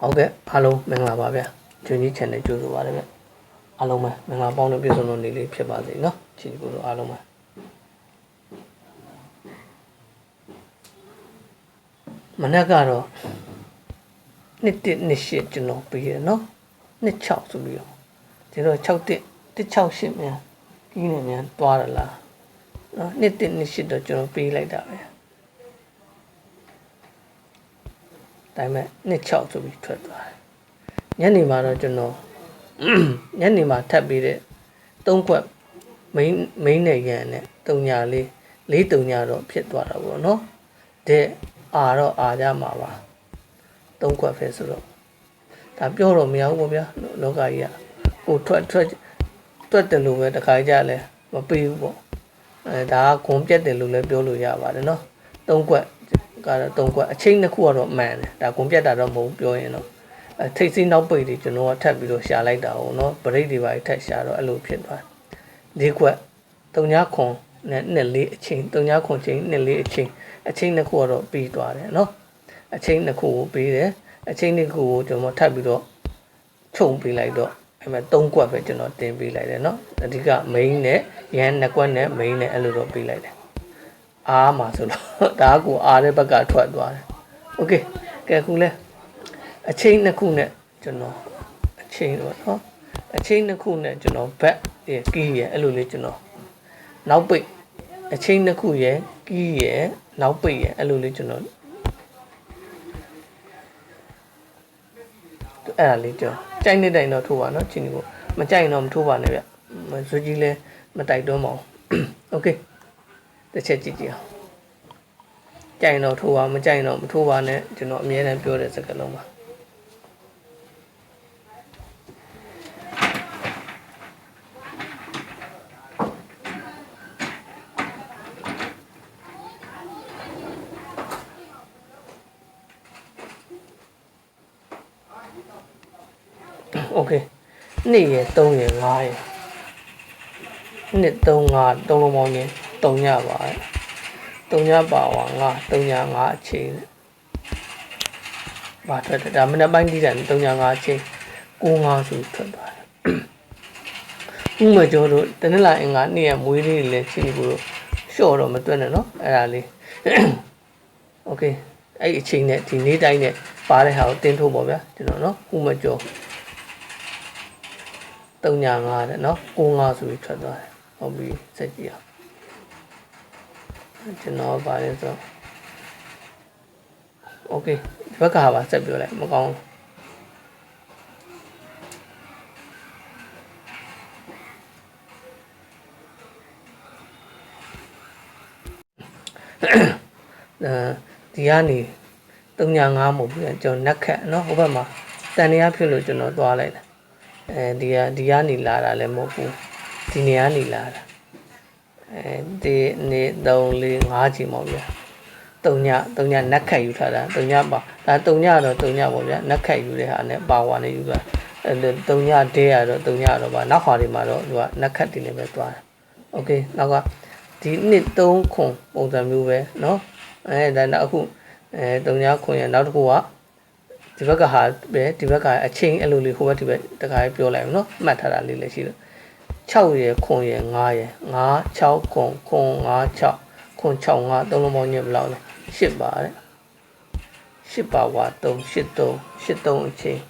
ဟုတ်ကဲ့အားလုံးမင်္ဂလာပါဗျာဂျွန်ကြီး channel ကြိုဆိုပါတယ်ဗျာအားလုံးပဲမင်္ဂလာပေါင်းလို့ပြည့်စုံလို့နေလေးဖြစ်ပါစေနော်ချီးကျူးလို့အားလုံးပဲမနက်ကတော့နှစ်တစ်နှစ်ရှစ်ကျွန်တော်ပြီးရနော်နှစ်6ဆိုပြီးတော့ကျွန်တော်6တစ်တစ်6ရှစ်မြန်ကြီးနေမြန်သွားရလားနော်နှစ်တစ်နှစ်ရှစ်တော့ကျွန်တော်ပြီးလိုက်တာပဲ ဒါပေမဲ့နှစ်6ဆိုပြီးထွက်သွားတယ်ညနေမှာတော့ကျွန်တော်ညနေမှာထပ်ပြီးတဲ့သုံးခွက်မိန်းမိန်းနဲ့ရန်နဲ့တုံညာလေးလေးတုံညာတော့ဖြစ်သွားတာပေါ့နော်တဲ့အာတော့အာကြမှာပါသုံးခွက်ပဲဆိုတော့ဒါပြောတော့မရဘူးပေါ့ဗျာလောကကြီးကကိုထွက်ထွက်တွက်တယ်လို့ပဲတခါကြလဲမပေးဘူးပေါ့အဲဒါကဂုံပြက်တယ်လို့လည်းပြောလို့ရပါတယ်နော်သုံးခွက် ကတော့သုံးခွက်အချိန်တစ်ခုကတော့မှန်တယ်ဒါဂုံပြက်တာတော့မဟုတ်ဘူးပြောရင်တော့အဲထိတ်စီးနောက်ပိတ်တွေကျွန်တော်ကထပ်ပြီးတော့ရှာလိုက်တာဟုတ်နော်ဗရိတ်တွေပါထပ်ရှာတော့အဲ့လိုဖြစ်သွားလေးခွက်တုံညာခွန်နဲ့နှစ်လေးအချိန်တုံညာခွန်ချိန်နှစ်လေးအချိန်အချိန်နှစ်ခုကတော့ပြီးသွားတယ်နော်အချိန်နှစ်ခုကိုပြီးတယ်အချိန်နှစ်ခုကိုကျွန်တော်ထပ်ပြီးတော့ခြုံပေးလိုက်တော့အဲ့မဲ့သုံးခွက်ပဲကျွန်တော်တင်ပေးလိုက်တယ်နော်အဓိက main နဲ့ရန်နှစ်ခွက်နဲ့ main နဲ့အဲ့လိုတော့ပေးလိုက်တယ် အားမှာဆိုတော့ဒါကကိုအားတဲ့ဘက်ကထွက်သွားတယ်โอเคကဲခုလဲ အချိန်နှစ်ခုနဲ့ကျွန်တော်အချိန်တော့เนาะအချိန်နှစ်ခုနဲ့ကျွန်တော်ဘက်ရယ်ကီးရယ်အဲ့လိုလေးကျွန်တော်နောက်ပိတ်အချိန်နှစ်ခုရယ်ကီးရယ်နောက်ပိတ်ရယ်အဲ့လိုလေးကျွန်တော်အဲ့ဒါလေးကျွန်တော်ကြိုက်နေတိုင်တော့ထိုးပါเนาะချင်းဒီကိုမကြိုက်ရင်တော့မထိုးပါနဲ့ဗျမဇွကြီးလဲမတိုက်တွန်းပါဘူးโอเค တစ်ချက်ကြည့်ကြည့်အောင်ကြိုက်ရင်တော့ထိုးပါမကြိုက်ရင်တော့မထိုးပါနဲ့ကျွန်တော်အမြဲတမ်းပြောတဲ့စကားလုံးပါ โอเคနှစ်ရယ်3ရယ်5ရယ်နှစ်3 5 3လုံးပေါင်းချင်း 3ညပါ3ညပါဝါ5 3ည5အချိန်ဘာထွက်တယ်ဒါမနေ့ပိုင်းကြည့်တယ်3ည5အချိန်9 5ဆိုထွက်သွားတယ်ဥမကျော်တို့တနင်္လာအင်္ဂါနေ့ရမွေးလေးတွေလည်းချင်းဒီကိုတော့ရှော့တော့မတွက်နဲ့เนาะအဲ့ဒါလေးโอเคအဲ့ဒီအချိန်နဲ့ဒီနေ့တိုင်းနဲ့ပါတဲ့ဟာကိုတင်းထုတ်ပါဗျာကျွန်တော်เนาะဥမကျော် 3ညာ5တဲ့เนาะ9 5ဆိုပြီးထွက်သွားတယ်ဟုတ်ပြီစက်ကြည့်အောင် ကျွန်တော်ပါလဲဆိုโอเคဒီဘက်ကဟာပါဆက်ပြောလိုက်မကောင်းအဲဒီကနေ3ညာ5မဟုတ်ဘူးကျွန်တော်နက်ခတ်เนาะဟိုဘက်မှာတန်တရားဖြစ်လို့ကျွန်တော်သွားလိုက်တယ် အဲဒီကဒီကနေလာတာလည်းမဟုတ်ဘူးဒီနေရာနေလာတာ အဲဒီနေ3 4 5ချိန်ပေါ့ဗျာတုံညတုံညနက်ခတ်ယူထားတာတုံညပါဒါတုံညတော့တုံညပေါ့ဗျာနက်ခတ်ယူတဲ့ဟာနဲ့ပါဝါနဲ့ယူတာအဲတုံညတဲရတော့တုံညတော့ပါနောက်ခါတွေမှာတော့သူကနက်ခတ်တင်နေပဲသွားတယ်โอเคနောက်ကဒီနှစ်3ခွန်ပုံစံမျိုးပဲเนาะအဲဒါနောက်အခုအဲတုံညခွန်ရနောက်တစ်ခုက ဒီဘက်ကဟာပဲဒီဘက်ကအချင်းအဲ့လိုလေးဟိုဘက်ဒီဘက်တခါလေးပြောလိုက်အောင်နော်မှတ်ထားတာလေးလည်းရှိတယ် 6ရယ်ခွန်ရယ်9ရယ်9 6ခွန်ခွန်9 6ခွန်6 5သုံးလုံးပေါင်းညဘယ်လောက်လဲ10ပါတဲ့10ပါဝါ3 8 3 8 3အချင်း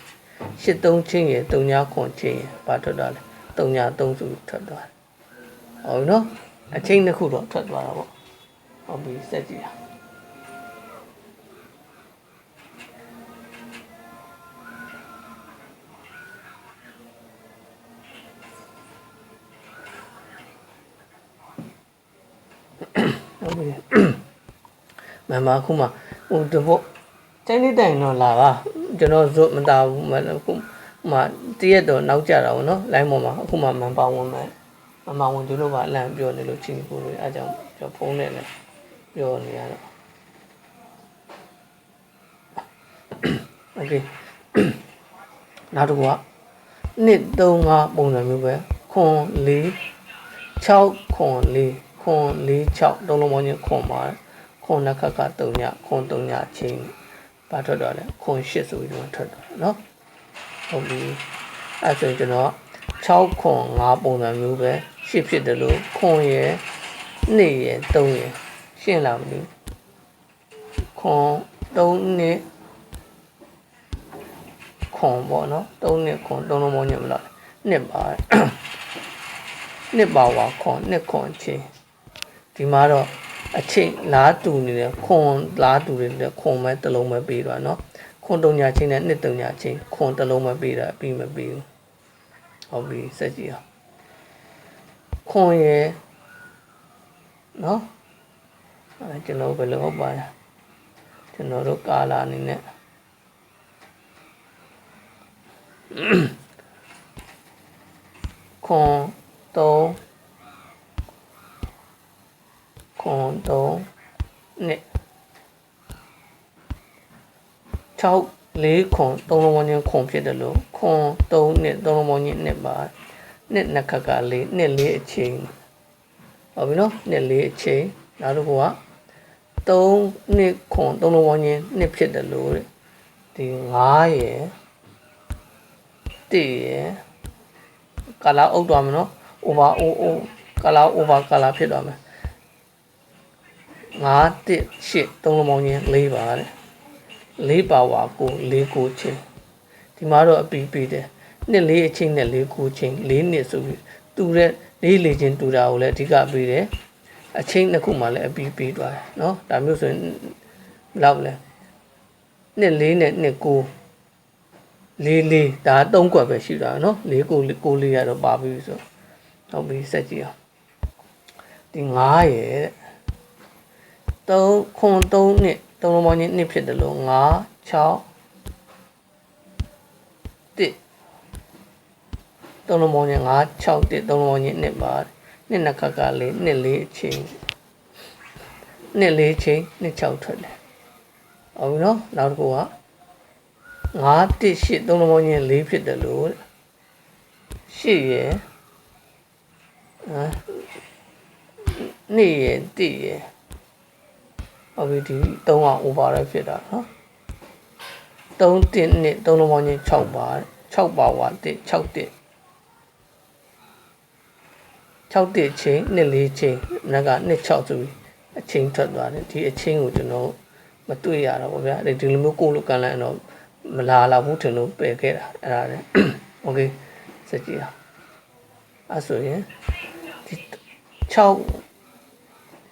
8 3ချင်းရယ်3ညခွန်ချင်းရယ်ဘာထွက်သွားလဲ3ည3စုထွက်သွားတယ်ဟုတ်နော်အချင်းတစ်ခုတော့ထွက်သွားတာပေါ့ဟုတ်ပြီစက်ကြည့်ရအောင် ဟုတ်ပြီမမခုမှဟိုတဖို့တိုင်းလေးတိုင်တော့လာပါကျွန်တော်ဇွတ်မတာဘူးမခုမှတရက်တော့နောက်ကြတာဘောနော်လိုင်းပေါ်မှာအခုမှမန်ပါဝင်မယ်မမဝင်ဒီလိုပါအလံပြောနေလို့ချင်းကိုလို့အဲကြောင့်ကျွန်တော်ဖုန်းနဲ့လည်းပြောနေရတော့ okay နောက်တစ်ခုက1 3 5ပုံစံမျိုးပဲခွန်4 6ခွန်4 ခွန်4 6သုံးလုံးပေါင်းချင်းခွန်ပါခွန်နှစ်ခက်က3ညခွန်3ညချင်း ဘာထွက်သွားလဲခွန်8ဆိုပြီးတော့ထွက်သွားတယ်เนาะဟုတ်ပြီအဲ့ဆိုရင်ကျွန်တော်6ခွန်5ပုံစံမျိုးပဲ8ဖြစ်တယ်လို့ခွန်ရယ်2ရယ်3ရယ်ရှင်းလာမလို့ခွန်3နှစ်ခွန်ပေါ့နော်3နှစ်ခွန်3လုံးမညမလားနှစ်ပါနှစ်ပါဝါခွန်နှစ်ခွန်ချင်း ဒီမှာတော့အချိန်လားတူနေတယ်ခွန်လားတူတယ်ခွန်မဲတစ်လုံးပဲပေးသွားနော်ခွန်တုံညာချင်းနဲ့နှစ်တုံညာချင်းခွန်တစ်လုံးပဲပေးတာအပြီးမပေးဘူးဟုတ်ပြီစက်ကြည့်အောင်ခွန်ရယ်နော်အဲကျွန်တော်ဘယ်လိုဟုတ်ပါလဲကျွန်တော်တို့ကာလာအနေနဲ့ခွန်3 ခွန်3နှစ်6လေးခွန်3လုံးဝန်းချင်းခွန်ဖြစ်တယ်လို့ခွန်3နှစ်3လုံးဝန်းချင်းနှစ်ပါနှစ်နှစ်ခက်ကလေးနှစ်လေးအချိန်ဟုတ်ပြီနော်နှစ်လေးအချိန်နောက်တစ်ခုက3နှစ်ခွန်3လုံးဝန်းချင်းနှစ်ဖြစ်တယ်လို့တဲ့ဒီ9ရယ်1ရယ်ကာလာအုပ်သွားမယ်နော် over o o ကာလာ over ကာလာဖြစ်သွားမယ် 9 1 8သုံးလုံးပေါင်းချင်း4ပါတဲ့4ပါဝါကို4ကိုချင်းဒီမှာတော့အပီးပေးတယ်နှစ်4အချင်းနဲ့4ကိုချင်း4နှစ်ဆိုပြီးတူတဲ့4လေချင်းတူတာကိုလည်းအဓိကပေးတယ်အချင်းနှစ်ခုမှလည်းအပီးပေးသွားတယ်เนาะဒါမျိုးဆိုရင်ဘယ်လောက်လဲနှစ်4နဲ့နှစ်9လေးလေးဒါသုံးကွက်ပဲရှိတာเนาะလေးကိုကိုလေးရတော့ပါပြီဆိုဟုတ်ပြီစက်ကြည့်အောင်ဒီ9ရဲ့ 3ခွန်3နှစ်3လုံးပေါင်းချင်း2ဖြစ်တယ်လို့5 6 1သုံးလုံးပေါင်းချင်း5 6 1သုံးလုံးပေါင်းချင်း2ပါနှစ်နှစ်ခါကလေးနှစ်လေးအချိန်နှစ်လေးချိန်နှစ်6ထွက်တယ်ဟုတ်ပြီနော်နောက်တစ်ခုက9 1 8သုံးလုံးပေါင်းချင်း4ဖြစ်တယ်လို့8ရယ်အဲ2ရယ်1ရယ် ဟုတ်ပြီဒီ3က over လည်းဖြစ်တာနော်3တင်နဲ့3လုံးပေါင်းချင်း6ပါ6ပါဝါ1 6တင်6တင်ချင်း2 4ချင်းနက်က2 6ဆိုပြီးအချင်းထွက်သွားတယ်ဒီအချင်းကိုကျွန်တော်မတွေ့ရတော့ဗျာဒီလိုမျိုးကိုလိုကန်လန့်တော့မလာလာဘူးထင်လို့ပယ်ခဲ့တာအဲ့ဒါလေ okay စကြည့်အောင်အဲ့ဆိုရင်ဒီ6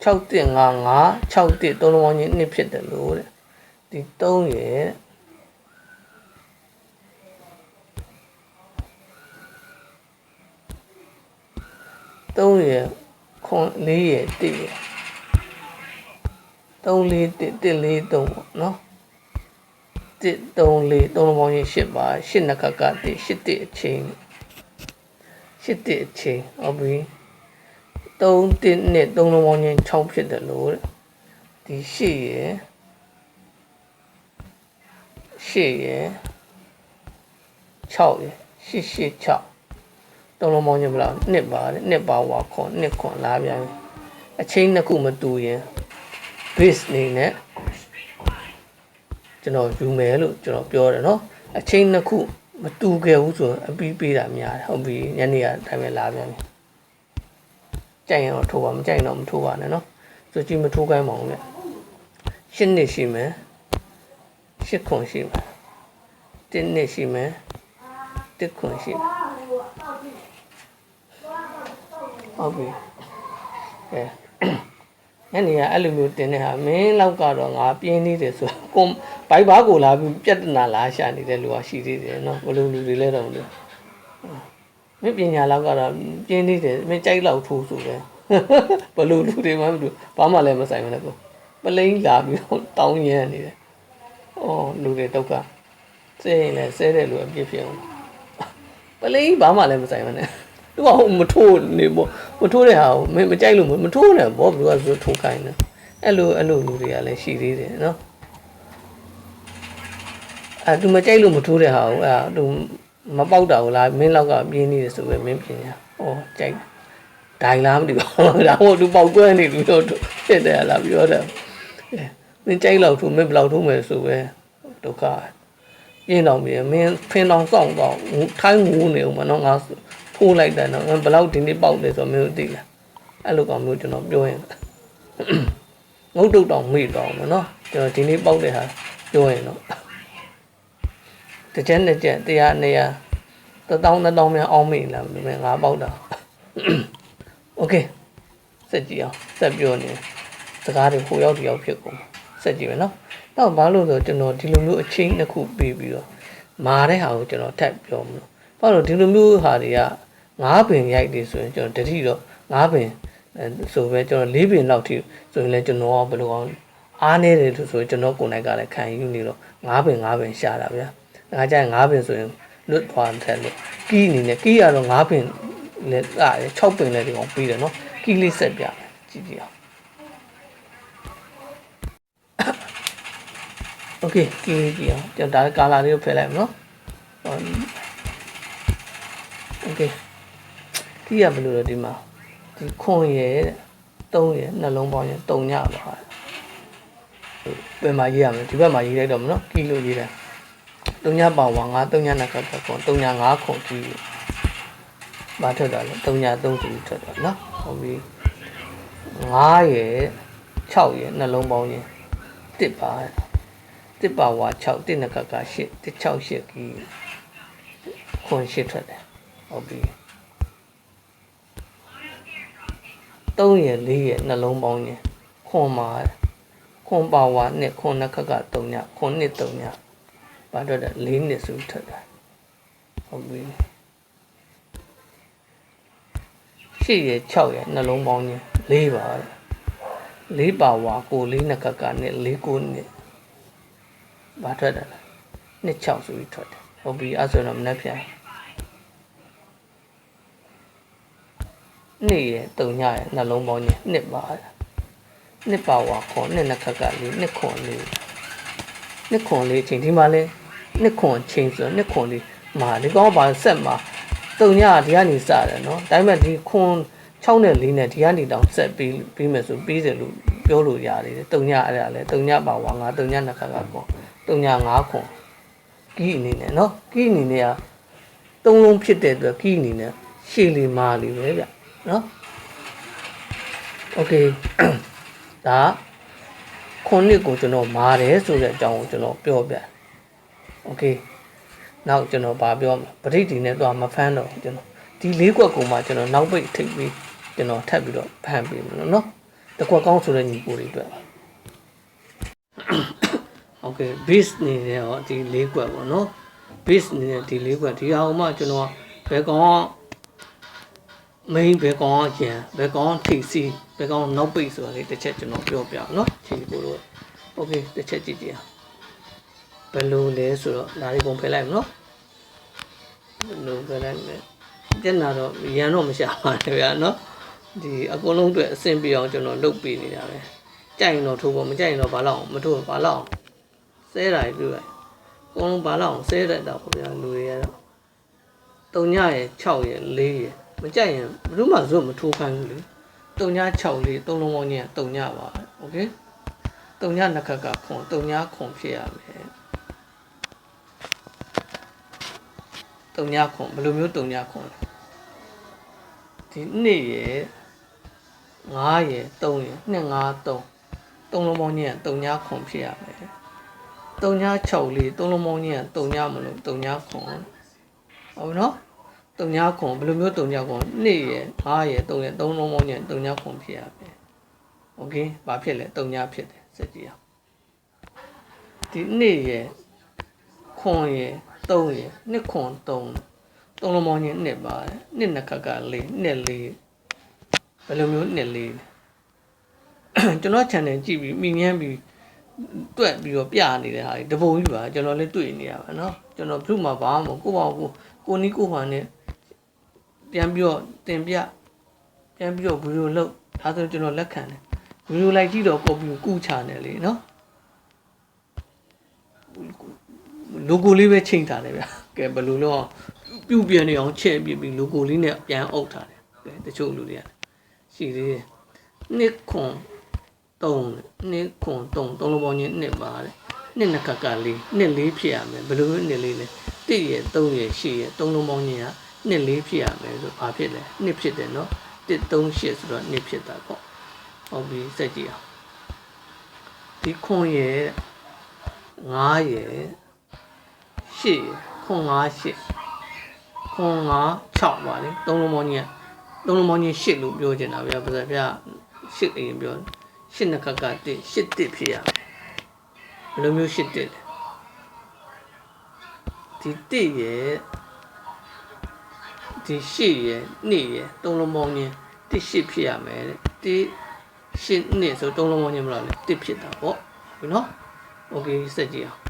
6တင်5 5 6တင်3လုံးပေါင်းချင်းနှစ်ဖြစ်တယ်လို့တဲ့ဒီ3ရဲ့3ရဲ့ခွန်4ရဲ့1ရဲ့3 4 1 1 4 3ပေါ့နော်1 3 4 3လုံးပေါင်းချင်း8ပါ8နှစ်ခါက1 8တစ်အချင်း8တစ်အချင်းဟုတ်ပြီ 3တစ်နဲ့3လုံးပေါင်းချင်း6ဖြစ်တယ်လို့တဲ့ဒီ8ရယ်8ရယ်6ရယ်8 8 6တုံးလုံးပေါင်းချင်းဘယ်လောက်နှစ်ပါတယ်နှစ်ပါဝါခွန်နှစ်ခွန်လာပြန်ပြီအချင်းနှစ်ခုမတူရင် base နေနဲ့ကျွန်တော်ယူမယ်လို့ကျွန်တော်ပြောတယ်နော်အချင်းနှစ်ခုမတူခဲ့ဘူးဆိုရင်အပီးပေးတာများတယ်ဟုတ်ပြီညနေကတိုင်းပဲလာပြန်ပြီ ကြိုက်ရင်တော့ထိုးပါမကြိုက်ရင်တော့မထိုးပါနဲ့နော်ဆိုကြည့်မထိုးခိုင်းပါဘူးလေရှင်းနေရှိမယ်ရှစ်ခွန်ရှိမယ်တင်းနေရှိမယ်တစ်ခွန်ရှိမယ်ဟုတ်ပြီအဲညနေကအဲ့လိုမျိုးတင်တဲ့ဟာမင်းလောက်ကတော့ငါပြင်းနေတယ်ဆိုကိုဘိုက်ဘာကိုလာပြီးပြက်တနာလာရှာနေတဲ့လူကရှိသေးတယ်နော်ဘယ်လိုလူတွေလဲတော့မသိ မင်းပညာလောက်ကတော့ပြင်းနေတယ်မင်းကြိုက်လောက်ထိုးဆိုပဲဘယ်လိုလူတွေမှမသိဘာမှလည်းမဆိုင်ဘူးလေကိုပလိန်လာပြီးတောင်းရမ်းနေတယ်အော်လူတွေဒုက္ခစဲရင်လည်းစဲတဲ့လူအပြစ်ဖြစ်အောင်ပလိန်ဘာမှလည်းမဆိုင်ဘူးနဲ့သူကဟိုမထိုးနေပေါ့မထိုးတဲ့ဟာကိုမမကြိုက်လို့မထိုးနဲ့ပေါ့ဘယ်သူကဆိုထိုးခိုင်းတယ်အဲ့လိုအဲ့လိုလူတွေကလည်းရှိသေးတယ်နော်အဲသူမကြိုက်လို့မထိုးတဲ့ဟာကိုအဲသူ မပေါက်တာကိုလားမင်းလောက်ကပြင်းနေတယ်ဆိုပဲမင်းပြင်ညာဩကြိုက်ဒိုင်လားမသိပါဘူးဒါမှမဟုတ်သူပေါက်ကွဲနေလို့ဖြစ်တယ်လားပြောတယ်မင်းကြိုက်လောက်ထိုးမင်းဘယ်လောက်ထိုးမယ်ဆိုပဲဒုက္ခပြင်းတော့ပြီမင်းဖင်းတောင်စောင့်တော့ထိုင်းငူးနေဦးမနော်ငါဖိုးလိုက်တယ်နော်ဘယ်လောက်ဒီနေ့ပေါက်တယ်ဆိုတော့မင်းတို့သိလားအဲ့လိုကောင်မျိုးကျွန်တော်ပြောရင်ငုတ်တုတ်တောင်မေ့တော့မနော်ကျွန်တော်ဒီနေ့ပေါက်တဲ့ဟာပြောရင်တော့ တစ်ချက်နှစ်ချက်တရားနေရာတစ်တောင်းတစ်တောင်းများအောင်းမေ့လာမယ်ငါပေါက်တာโอเคစက်ကြည့်အောင်စက်ပြောနေစကားတွေဟိုရောက်ဒီရောက်ဖြစ်ကုန်စက်ကြည့်မယ်နော်တော့ဘာလို့ဆိုကျွန်တော်ဒီလိုမျိုးအချင်းတစ်ခုပြီးပြီးတော့မာတဲ့ဟာကိုကျွန်တော်ထပ်ပြောမလို့ဘာလို့ဒီလိုမျိုးဟာတွေကငါးပင်ရိုက်တယ်ဆိုရင်ကျွန်တော်တတိတော့ငါးပင်အဲဆိုပဲကျွန်တော်လေးပင်လောက်ထိဆိုရင်လည်းကျွန်တော်ဘယ်လိုအောင်အားနေတယ်လို့ဆိုရင်ကျွန်တော်ကိုယ်နိုင်ကလည်းခံယူနေတော့ငါးပင်ငါးပင်ရှာတာဗျာ ငါကြိုင်9ပင်ဆိုရင်လွတ်သွားတယ်လေကီးအနေနဲ့ကီးကတော့9ပင်နဲ့အား6ပင်နဲ့ဒီကောင်ပြီးတယ်နော်ကီးလေးဆက်ပြကြည့်ကြည့်အောင် okay ကီးလေးကြည့်အောင်ကျွန်တော်ဒါကာလာလေးကိုဖယ်လိုက်မယ်နော် okay ကီးကဘယ်လိုလဲဒီမှာဒီခွန်ရယ်3ရယ်နှလုံးပေါင်းရယ်3ညပါပင်မှာရေးရမယ်ဒီဘက်မှာရေးလိုက်တော့မနော်ကီးလို့ရေးတယ် 3ညပါဝါ9 3ညနှစ်ခါခွန်3ည5ခွန်ကီးဘာထွက်တာလဲ3ည3ဆိုပြီးထွက်တာနော်ဟုတ်ပြီ9ရယ်6ရယ်နှလုံးပေါင်းရယ်1ပါတစ်ပါဝါ6တစ်နကက8တစ်6 8ကီခွန်8ထွက်တယ်ဟုတ်ပြီ3ရယ်4ရယ်နှလုံးပေါင်းရယ်ခွန်မှာခွန်ပါဝါနဲ့ခွန်နကက3ညခွန်နှစ်3ည ဘာထွက်တယ်4နှစ်စုထွက်တယ်ဟုတ်ပြီ8ရယ်6ရယ်နှလုံးပေါင်းရယ်4ပါ4ပါဝါကို4နကကနဲ့4ကိုနှစ်ဘာထွက်တယ်လဲနှစ်6ဆိုပြီးထွက်တယ်ဟုတ်ပြီအဲ့ဆိုတော့မနှက်ပြန်နှစ်ရယ်တုံညရယ်နှလုံးပေါင်းကြီးနှစ်ပါနှစ်ပါဝါခွန်နှစ်နှစ်ခက်ကလေးနှစ်ခွန်လေး နှစ်ခွန်လေးချိန်ဒီမှာလဲနှစ်ခွန်ချိန်ဆိုတော့နှစ်ခွန်လေးမာဒီကောင်ဘာဆက်မှာတုံညဒီကနေစတယ်နော်ဒါပေမဲ့ဒီခွန်6နဲ့4နဲ့ဒီကနေတောင်ဆက်ပြီးပြီးမယ်ဆိုပြီးတယ်လို့ပြောလို့ရတယ်တုံညအဲ့ဒါလဲတုံညပါဝါငါတုံညနှစ်ခက်ကပေါ့တုံည5ခွန်ကီးအနေနဲ့နော်ကီးအနေနဲ့ကသုံးလုံးဖြစ်တဲ့အတွက်ကီးအနေနဲ့ရှေ့လီမာလီပဲဗျနော်โอเคဒါ ခုနှစ်ကိုကျွန်တော်မာတယ်ဆိုတဲ့အကြောင်းကိုကျွန်တော်ပြောပြโอเคနောက်ကျွန်တော်ဗာပြောပဋိဒီနဲ့တော့မဖမ်းတော့ကျွန်တော်ဒီလေးကွက်ကိုမှကျွန်တော်နောက်ပိတ်ထိပ်ပြီးကျွန်တော်ထပ်ပြီးတော့ဖမ်းပေးမလို့နော်တကွက်ကောင်းဆိုတဲ့ညီကိုတွေအတွက်โอเค base နေတယ်ဟောဒီလေးကွက်ပေါ့နော် base နေတဲ့ဒီလေးကွက်ဒီအောင်မှကျွန်တော်ဘယ်ကောင် main ဘယ်ကောင်ရန်ဘယ်ကောင်ထိစီ ဘယ်ကောင်နောက်ပိတ်ဆိုတာလေးတစ်ချက်ကျွန်တော်ပြောပြအောင်နော်ခြေကိုတော့ okay တစ်ချက်ကြည့်ကြည့်အောင်ဘယ်လိုလဲဆိုတော့ဒါလေးပုံဖယ်လိုက်မနော်ဘယ်လိုဖယ်လိုက်မလဲကျန်တာတော့ရန်တော့မရှာပါနဲ့ဗျာနော်ဒီအကုန်လုံးအတွက်အဆင်ပြေအောင်ကျွန်တော်လုပ်ပေးနေတာပဲကြိုက်ရင်တော့ထိုးဖို့မကြိုက်ရင်တော့ဘာလို့အောင်မထိုးဘာလို့အောင်ဆဲတာပြည့်ပဲအကုန်လုံးဘာလို့အောင်ဆဲတတ်တာပေါ့ဗျာလူတွေကတော့3ညရယ်6ရယ်4ရယ်မကြိုက်ရင်ဘယ်သူမှဇွတ်မထိုးခိုင်းဘူးလေ 3ည6လေး3လုံးပေါင်းကြီးက3ညပါโอเค3ညနှစ်ခက်ကခွန်3ညခွန်ဖြစ်ရမယ်3ညခွန်ဘယ်လိုမျိုး3ညခွန်လဲဒီနေ့ရယ်9ရယ်3ရယ်2 5 3 3လုံးပေါင်းကြီးက3ညခွန်ဖြစ်ရမယ်3ည6လေး3လုံးပေါင်းကြီးက3ညမလို့3ညခွန်ဟုတ်နော် တုံညာခွန်ဘယ်လိုမျိုးတုံညာခွန်2ရယ်5ရယ်3ရယ်3လုံးပေါင်းရင်တုံညာခွန်ဖြစ်ရမယ်โอเคဘာဖြစ်လဲတုံညာဖြစ်တယ်စက်ကြည့်အောင်ဒီ2ရယ်ခွန်ရယ်3ရယ်2ခွန်3 3လုံးပေါင်းရင်2ပါတယ်2နှစ်ခက်က4 2 4ဘယ်လိုမျိုး2 4ကျွန်တော် channel ကြည့်ပြီးမိငန်းပြီးတွက်ပြီးတော့ပြနေတဲ့ဟာဒီတပုံကြီးပါကျွန်တော်လည်းတွေ့နေရပါเนาะကျွန်တော်ဘုမှဘာမှမကိုပေါ့ကိုကိုနီးကိုဟန်နဲ့ ပြန်ပြီးတော့တင်ပြပြန်ပြီးတော့ဗီဒီယိုလုပ်ဒါဆိုကျွန်တော်လက်ခံတယ်ဗီဒီယိုလိုက်ကြည့်တော့ကိုပြီးကုချနေလေနော် logo လေးပဲချိန်ထားတယ်ဗျာကဲဘယ်လိုလို့ပြုတ်ပြန်နေအောင်ချက်ပြပြီး logo လေးနဲ့ပြန်အုပ်ထားတယ်ကဲတချို့လူတွေကရှိသေးတယ်နှစ်ခွန်3နှစ်ခွန်3 3လုံးပေါင်းချင်းနှစ်ပါတယ်နှစ်နှစ်ခက်ကလေးနှစ်လေးဖြစ်ရမယ်ဘယ်လိုမျိုးနှစ်လေးလဲတစ်ရယ်သုံးရယ်ရှစ်ရယ်သုံးလုံးပေါင်းချင်းက နှစ်လေးဖြစ်ရမယ်ဆိုဘာဖြစ်လဲနှစ်ဖြစ်တယ်နော်တစ်သုံးရှစ်ဆိုတော့နှစ်ဖြစ်တာပေါ့ဟုတ်ပြီစက်ကြည့်အောင်ဒီခွန်ရယ်ငါးရယ်ရှစ်ရယ်ခွန်ငါးရှစ်ခွန်ငါး6ပါလေသုံးလုံးပေါင်းချင်းကသုံးလုံးပေါင်းချင်းရှစ်လို့ပြောချင်တာဗျာပါစဗျာရှစ်အရင်ပြောရှစ်နှစ်ခက်ကတစ်ရှစ်တစ်ဖြစ်ရမယ်ဘယ်လိုမျိုးရှစ်တက်လဲဒီတစ်ရယ် ဒီရှစ်ရယ်နှစ်ရယ်သုံးလုံးပေါင်းချင်းတစ်ရှစ်ဖြစ်ရမယ်တဲ့တစ်ရှစ်နှစ်ဆိုသုံးလုံးပေါင်းချင်းမလားလေတစ်ဖြစ်တာပေါ့ဘယ်နော်โอเคစက်ကြည့်အောင်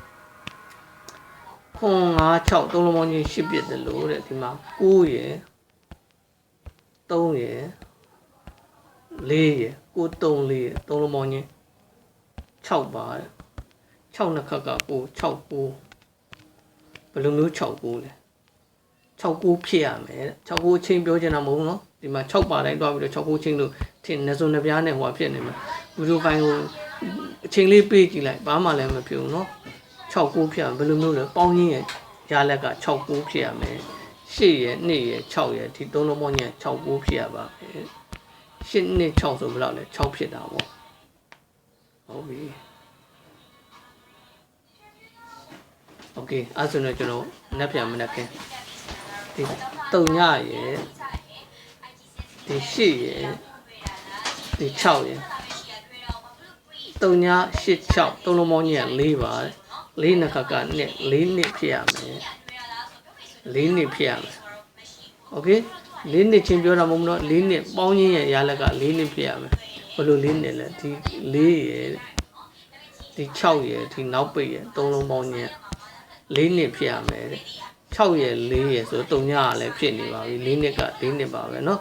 ခွန်5 6သုံးလုံးပေါင်းချင်းရှစ်ပြစ်တယ်လို့တဲ့ဒီမှာ9ရယ်3ရယ်4ရယ်9 3 4ရယ်သုံးလုံးပေါင်းချင်း6ပါတဲ့ 6နှစ်ခက်ကကို6ကိုဘယ်လိုမျိုး6ကိုလဲ 6ကိုဖြစ်ရမယ်တဲ့6ကိုချင်းပြောချင်တာမဟုတ်ဘူးเนาะဒီမှာ6ပါတိုင်းတွားပြီးတော့6ကိုချင်းလို့ထင်နေစုံနှပြားနဲ့ဟိုဖြစ်နေမှာဗီဒီယိုဖိုင်ကိုအချိန်လေးပေးကြည့်လိုက်ဘာမှလည်းမဖြစ်ဘူးเนาะ6ကိုဖြစ်ရဘယ်လိုမျိုးလဲပေါင်းရင်းရဲ့ရလက်က6ကိုဖြစ်ရမယ်8ရဲ့2ရဲ့6ရဲ့ဒီသုံးလုံးပေါင်းကြီး6ကိုဖြစ်ရပါမယ်8နဲ့6ဆိုဘယ်လောက်လဲ6ဖြစ်တာပေါ့ဟုတ်ပြီ โอเคအဲ့ဆိုတော့ကျွန်တော်မနေ့ပြန်မနေ့ကင်း ဒီတုံညရယ်ဒီရှစ်ရယ်ဒီ6ရယ်တုံညရှစ်6သုံးလုံးပေါင်းကြီးက4ပါ4နှစ်ခါကနှစ်4နှစ်ဖြစ်ရမယ်4နှစ်ဖြစ်ရမယ်โอเค4နှစ်ချင်းပြောတာမဟုတ်ဘူးเนาะ4နှစ်ပေါင်းချင်းရဲ့ရလက်က4နှစ်ဖြစ်ရမယ်ဘယ်လို4နှစ်လဲဒီ4ရယ်ဒီ6ရယ်ဒီနောက်ပိတ်ရယ်သုံးလုံးပေါင်းချင်း ၄နှစ်ဖြစ်ရမယ်တဲ့ 6ရက်4ရက်ဆိုတော့3ညကလည်းဖြစ်နေပါပြီ၄နှစ်က၄နှစ်ပါပဲเนาะ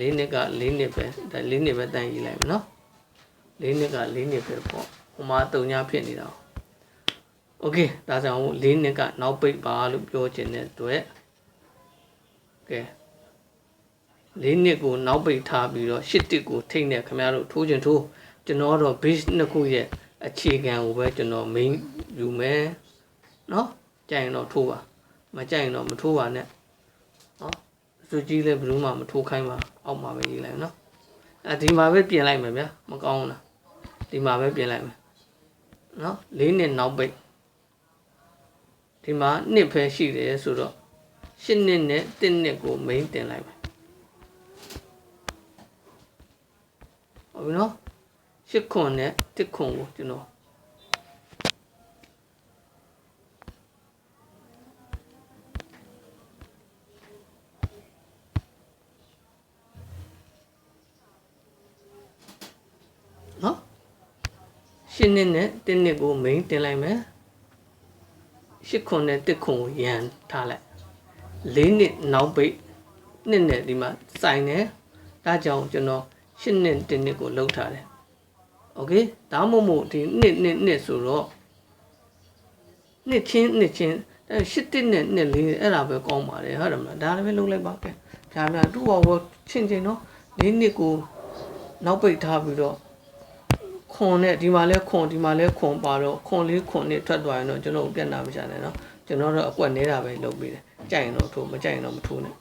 ၄နှစ်က၄နှစ်ပဲဒါ၄နှစ်ပဲတန်းရေးလိုက်မယ်เนาะ၄နှစ်က၄နှစ်ပဲပေါ့ဟိုမှာ3ညဖြစ်နေတာโอเคဒါကြောင့်၄နှစ်ကနောက်ပိတ်ပါလို့ပြောချင်တဲ့အတွက်ကဲ၄နှစ်ကိုနောက်ပိတ်ထားပြီးတော့၈တစ်ကိုထိမ့်နေခင်ဗျားတို့ထိုးချင်ထိုးကျွန်တော်တော့ base နှစ်ခုရဲ့အခြေခံကိုပဲကျွန်တော် main ယူမယ်နော်ကြိုက်ရင်တော့ထိုးပါ မကြိုက်ရင်တော့မထိုးပါနဲ့နော်စူကြီးလည်းဘယ်သူမှမထိုးခိုင်းပါအောက်မှာပဲရေးလိုက်နော်အဲဒီမှာပဲပြင်လိုက်မယ်ဗျာမကောင်းဘူးလားဒီမှာပဲပြင်လိုက်မယ်နော်လေးနှစ်နောက်ပိတ်ဒီမှာနှစ်ပဲရှိတယ်ဆိုတော့ရှစ်နှစ်နဲ့တစ်နှစ်ကို main တင်လိုက်မယ်ဟုတ်ပြီနော်ရှစ်ခွန်နဲ့တစ်ခွန်ကိုကျွန်တော် ရှင်းနှစ်နဲ့တင်းနှစ်ကို main တင်လိုက်မယ်ရှစ်ခွန်နဲ့တစ်ခွန်ကိုရန်ထားလိုက်လေးနှစ်နောက်ပိတ်နှစ်နဲ့ဒီမှာစိုင်တယ်ဒါကြောင့်ကျွန်တော်ရှစ်နှစ်တင်းနှစ်ကိုလှုပ်ထားတယ်โอเคဒါမှမဟုတ်ဒီနှစ်နှစ်နှစ်ဆိုတော့နှစ်ချင်းနှစ်ချင်းအဲရှစ်တစ်နဲ့နှစ်လေးအဲ့ဒါပဲကောင်းပါတယ်ဟုတ်တယ်မလားဒါလည်းပဲလုပ်လိုက်ပါကဲဖြာများတူဘောချင်းချင်းနော်လေးနှစ်ကိုနောက်ပိတ်ထားပြီးတော့ ခွန်နဲ့ဒီမှာလဲခွန်ဒီမှာလဲခွန်ပါတော့ခွန်လေးခွန်နဲ့ထွက်သွားရင်တော့ကျွန်တော်တို့ပြတ်နာမချနဲ့နော်ကျွန်တော်တို့အကွက်နေတာပဲလုပ်ပေးတယ်ကြိုက်ရင်တော့ထိုးမကြိုက်ရင်တော့မထိုးနဲ့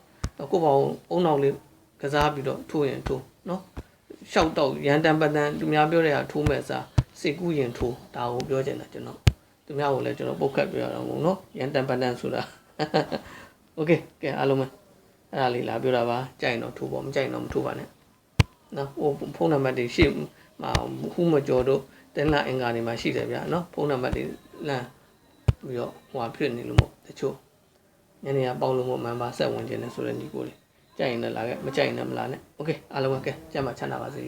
ကိုပေါ့အုံနောက်လေးကစားပြီးတော့ထိုးရင်ထိုးနော်ရှောက်တော့ရန်တန်ပတန်သူများပြောတဲ့ဟာထိုးမဲ့စားစိတ်ကူးရင်ထိုးဒါကိုပြောချင်တာကျွန်တော်သူများကိုလည်းကျွန်တော်ပုတ်ခတ်ပြောရအောင်မို့နော်ရန်တန်ပတန်ဆိုတာโอเคကဲအားလုံးပဲအဲ့ဒါလေးလာပြောတာပါကြိုက်ရင်တော့ထိုးပေါ့မကြိုက်ရင်တော့မထိုးပါနဲ့နော်ဟိုဖုန်းနံပါတ်တွေရှေ့ မှာဟူးမကျော်တို့တင်းလာအင်္ဂါတွေမှာရှိတယ်ဗျာနော်ဖုန်းနံပါတ်တွေလမ်းပြီးတော့ဟိုဟာဖြစ်နေလို့မို့တချို့ညနေကပေါက်လို့မို့မန်ပါဆက်ဝင်ခြင်းနဲ့ဆိုတဲ့ညီကိုလေးကြိုက်ရင်လည်းလာခဲ့မကြိုက်ရင်လည်းမလာနဲ့โอเคအားလုံးပဲကဲကြမ်းမှချမ်းသာပါစေ